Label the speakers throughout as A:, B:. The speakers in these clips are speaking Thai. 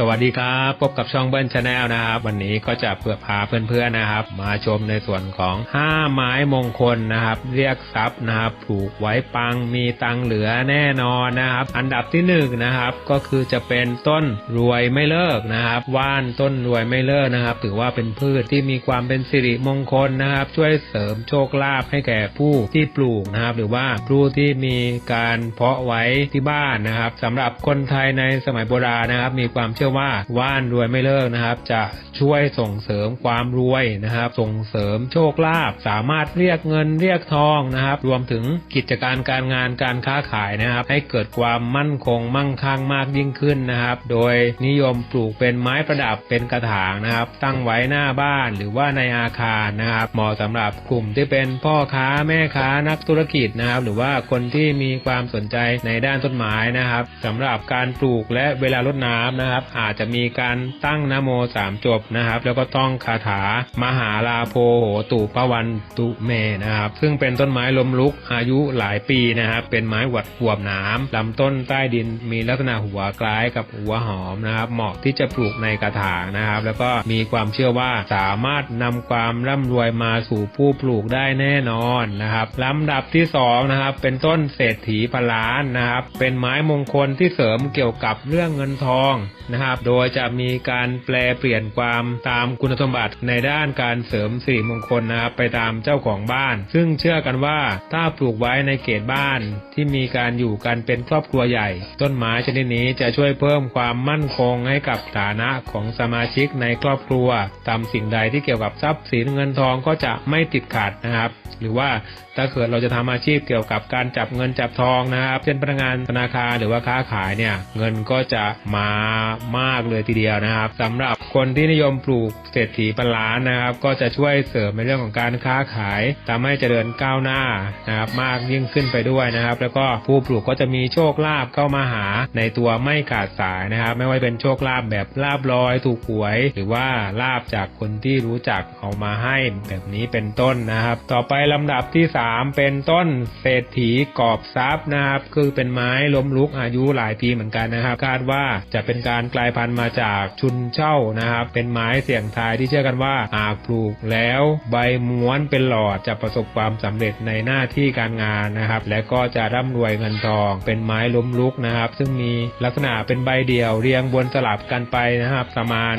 A: สวัสดีครับพบกับช่องเบิ้ลชาแนลนะครับ วันนี้ก็จะเพื่อพาเพื่อนๆนะครับ มาชมในส่วนของ 5 ไม้มงคลนะครับ เรียกทรัพย์นะครับปลูกไว้ปังมีตังเหลือแน่นอนนะครับ อันดับที่1นงนะครับก็คือจะเป็นต้นรวยไม่เลิกนะครับ ว่านต้นรวยไม่เลิกนะครับ ถือว่าเป็นพืชที่มีความเป็นสิริมงคลนะครับ ช่วยเสริมโชคลาภให้แก่ผู้ที่ปลูกนะครับ หรือว่าผู้ที่มีการเพาะไว้ที่บ้านนะครับสำหรับคนไทยในสมัยโบราณนะครับ มีความเชื่อว่าว่านรวยไม่เลิกนะครับ จะช่วยส่งเสริมความรวยนะครับ ส่งเสริมโชคลาภสามารถเรียกเงินเรียกทองนะครับ รวมถึงกิจการการงานการค้าขายนะครับ ให้เกิดความมั่นคงมั่งคั่งมากยิ่งขึ้นนะครับ โดยนิยมปลูกเป็นไม้ประดับเป็นกระถางนะครับ ตั้งไว้หน้าบ้านหรือว่าในอาคารนะครับเหมาะสำหรับกลุ่มที่เป็นพ่อค้าแม่ค้านักธุรกิจนะครับ หรือว่าคนที่มีความสนใจในด้านต้นไม้นะครับสำหรับการปลูกและเวลารดน้ำนะครับอาจจะมีการตั้งนโมสามจบนะครับ แล้วก็ต้องคาถามหาลาโพโหตุปวันตุเมนะครับ ซึ่งเป็นต้นไม้ลมลุกอายุหลายปีนะครับ เป็นไม้หวัดหวบหนามลำต้นใต้ดินมีลักษณะหัวคล้ายกับหัวหอมนะครับ เหมาะที่จะปลูกในกระถางนะครับ แล้วก็มีความเชื่อว่าสามารถนำความร่ำรวยมาสู่ผู้ปลูกได้แน่นอนนะครับลำดับที่สองนะครับ เป็นต้นเศรษฐีพล้านนะครับ เป็นไม้มงคลที่เสริมเกี่ยวกับเรื่องเงินทองนะครับโดยจะมีการแปลเปลี่ยนความตามคุณสมบัติในด้านการเสริมสิริมงคลนะครับไปตามเจ้าของบ้าน ซึ่งเชื่อกันว่าถ้าปลูกไว้ในเขตบ้านที่มีการอยู่กันเป็นครอบครัวใหญ่ ต้นไม้ชนิดนี้จะช่วยเพิ่มความมั่นคงให้กับฐานะของสมาชิกในครอบครัวทำสิ่งใดที่เกี่ยวกับทรัพย์สินเงินทองก็จะไม่ติดขัดนะครับ หรือว่าถ้าเกิดเราจะทำอาชีพเกี่ยวกับการจับเงินจับทองนะครับ เช่นพนักงานธนาคารหรือว่าค้าขายเนี่ย เงินก็จะมามากเลยทีเดียวนะครับสำหรับคนที่นิยมปลูกเศรษฐีพันล้านนะครับ ก็จะช่วยเสริมในเรื่องของการค้าขายทำให้เจริญก้าวหน้านะครับมากยิ่งขึ้นไปด้วยนะครับ แล้วก็ผู้ปลูกก็จะมีโชคลาภเข้ามาหาในตัวไม่ขาดสายนะครับ ไม่ว่าเป็นโชคลาภแบบลาบลอยถูกหวย หรือว่าลาบจากคนที่รู้จักเอามาให้แบบนี้เป็นต้นนะครับ ต่อไปลำดับที่ 3 เป็นต้นเศรษฐีกอบทรัพย์นะครับ คือเป็นไม้ล้มลุกอายุหลายปีเหมือนกันนะครับ คาดว่าจะเป็นการกลายพันธุ์มาจากชุนเช่านะครับเป็นไม้เสี่ยงทายที่เชื่อกันว่าหากปลูกแล้วใบม้วนเป็นหลอดจะประสบความสำเร็จในหน้าที่การงานนะครับ และก็จะร่ำรวยเงินทอง เป็นไม้ล้มลุกนะครับ ซึ่งมีลักษณะเป็นใบเดี่ยวเรียงบนสลับกันไปนะครับ ประมาณ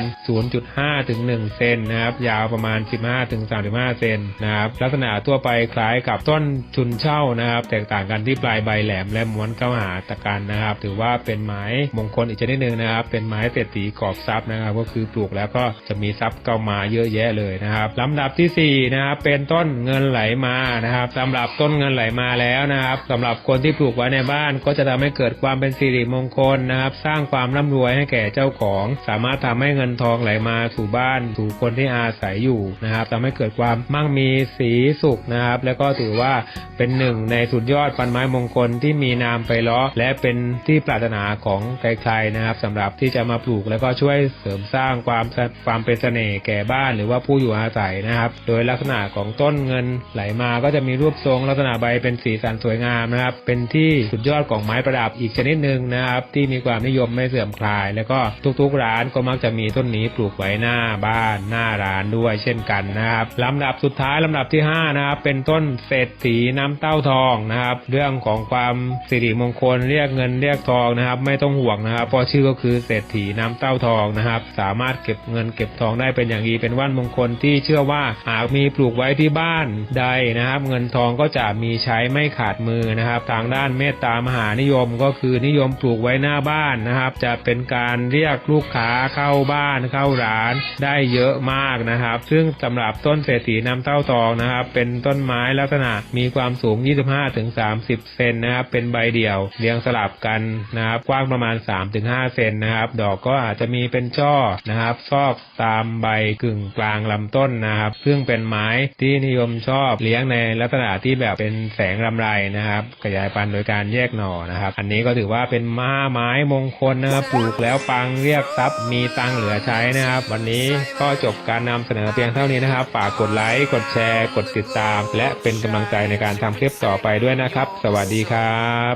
A: 0.5ถึง1เซนนะครับ ยาวประมาณ 15ถึง35เซนนะครับลักษณะทั่วไปคล้ายกับต้นชุนเช่านะครับ แตกต่างกันที่ปลายใบแหลมและม้วนเข้าหาตะกันนะครับ ถือว่าเป็นไม้มงคลอีกชนิดหนึ่งนะครับ เป็นไม้ม้เศรษฐีกอบทรัพย์นะครับ ก็คือปลูกแล้วก็จะมีทรัพย์เข้ามาเยอะแยะเลยนะครับลำดับที่4นะครับเป็นต้นเงินไหลมานะครับสำหรับต้นเงินไหลมาแล้วนะครับสำหรับคนที่ปลูกไว้ในบ้านก็จะทำให้เกิดความเป็นสิริมงคลนะครับ สร้างความร่ำรวยให้แก่เจ้าของ สามารถทำให้เงินทองไหลมาสู่บ้านสู่คนที่อาศัยอยู่นะครับทำให้เกิดความมั่งมีสีสุขนะครับ แล้วก็ถือว่าเป็นหนึ่งในสุดยอดพันไม้มงคลที่มีนามไปล้อและเป็นที่ปรารถนาของใครๆนะครับสำหรับที่จะะมาปลูกแล้วก็ช่วยเสริมสร้างความความเป็นเสน่ห์แก่บ้านหรือว่าผู้อยู่อาศัยนะครับ โดยลักษณะของต้นเงินไหลมาก็จะมีรูปทรงลักษณะใบเป็นสีสันสวยงามนะครับ เป็นที่สุดยอดของไม้ประดับอีกชนิดหนึ่งนะครับ ที่มีความนิยมไม่เสื่อมคลาย แล้วก็ทุกๆร้านก็มักจะมีต้นนี้ปลูกไว้หน้าบ้านหน้าร้านด้วยเช่นกันนะครับลำดับสุดท้ายลำดับที่ห้านะครับเป็นต้นเศรษฐีน้ำเต้าทองนะครับ เรื่องของความสิริมงคลเรียกเงินเรียกทองนะครับ ไม่ต้องห่วงนะครับเพราะชื่อก็คือเศรษฐีน้ำเต้าทองนะครับ สามารถเก็บเงินเก็บทองได้เป็นอย่างดีเป็นว่านมงคลที่เชื่อว่าหากมีปลูกไว้ที่บ้านใดนะครับ เงินทองก็จะมีใช้ไม่ขาดมือนะครับ ทางด้านเมตตามหานิยมก็คือนิยมปลูกไว้หน้าบ้านนะครับ จะเป็นการเรียกลูกค้าเข้าบ้านเข้าร้านได้เยอะมากนะครับ ซึ่งสำหรับต้นเศรษฐีน้ำเต้าทองนะครับ เป็นต้นไม้ลักษณะมีความสูง 25-30 เซนนะครับ เป็นใบเดี่ยวเรียงสลับกันนะครับ กว้างประมาณ 3-5 เซนนะครับดอกก็อาจจะมีเป็นช่อนะครับ ซอกตามใบกึ่งกลางลำต้นนะครับ ซึ่งเป็นไม้ที่นิยมชอบเลี้ยงในลักษณะที่แบบเป็นแสงรำไรนะครับ ขยายพันธุ์โดยการแยกหน่อนะครับ อันนี้ก็ถือว่าเป็นม้าไม้มงคลนะครับ ปลูกแล้วปังเรียกทรัพย์มีตังเหลือใช้นะครับ วันนี้ก็จบการนำเสนอเพียงเท่านี้นะครับ ฝากกดไลค์ กดแชร์ กดติดตาม และเป็นกำลังใจในการทำคลิปต่อไปด้วยนะครับ สวัสดีครับ